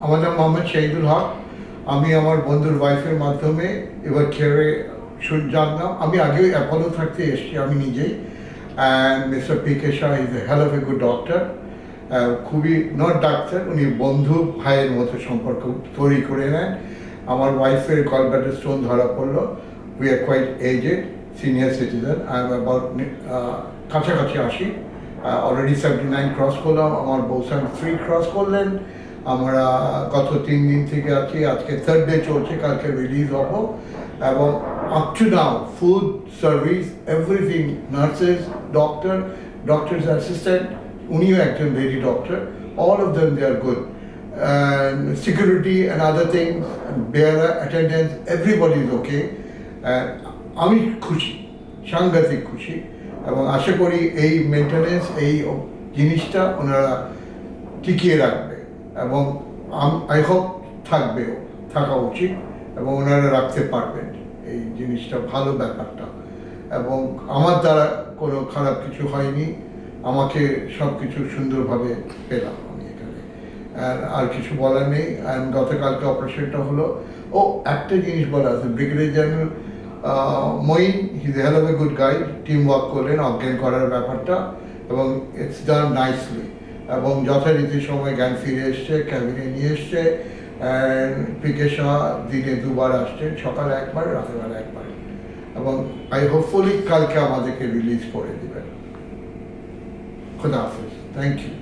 আমার নাম মোহাম্মদ শহীদুল হক। আমি আমার বন্ধুর ওয়াইফের মাধ্যমে এবার শুন- জানলাম। আমি আগেও অ্যাপোলো থাকতে এসেছি আমি নিজেই। And mister P K Shah is a hell of a good doctor খুবই নট ডাক্তার উনি বন্ধু ভাইয়ের মতো সম্পর্ক তৈরি করে নেন। আমার ওয়াইফের কলব্যাটার স্টোন ধরা পড়ল। We are quite aged senior citizen I am about কাছাকাছি আসি অলরেডি সেভেন্টি নাইন ক্রস করলাম। আমার বউ সেভেন্টি থ্রি ক্রস করলেন। আমরা গত তিন দিন থেকে আছি আজকে থার্ড ডে চলছে কালকে রিলিজ হব। এবং up to now food service everything nurses doctor doctors assistant উনিও একজন lady doctor all of them they are good security and and bearer attendance, everybody is okay. And আমি খুশি সাংঘাতিক খুশি এবং আশা করি এই মেনটেনেন্স এই জিনিসটা ওনারা টিকিয়ে রাখবে। এবং আই হোপ থাকবেও, থাকা উচিত এবং ওনারা রাখতে পারবেন এই জিনিসটা, ভালো ব্যাপারটা। এবং আমার দ্বারা কোনো খারাপ কিছু হয়নি, আমাকে সব কিছু সুন্দরভাবে পেলাম আমি এখানে। আর কিছু বলার নেই গতকালকে অপারেশনটা হলো। ও, একটা জিনিস বলা আছে, brigadier general Moin his hell of a good guy teamwork করলেন, অজ্ঞান করার ব্যাপারটা, এবং ইটস ডান নাইসলি এবং যথারীতি সময় জ্ঞান ফিরে এসছে, ক্যাবিনে নিয়ে এসছে পিকে শাহ দিনে দুবার আসছেন সকালে একবার রাতেবেলা একবার। এবং আই হোপফুলি কালকে আমাদেরকে রিলিজ করে দেবেন। খুদা হাফিজ। Thank you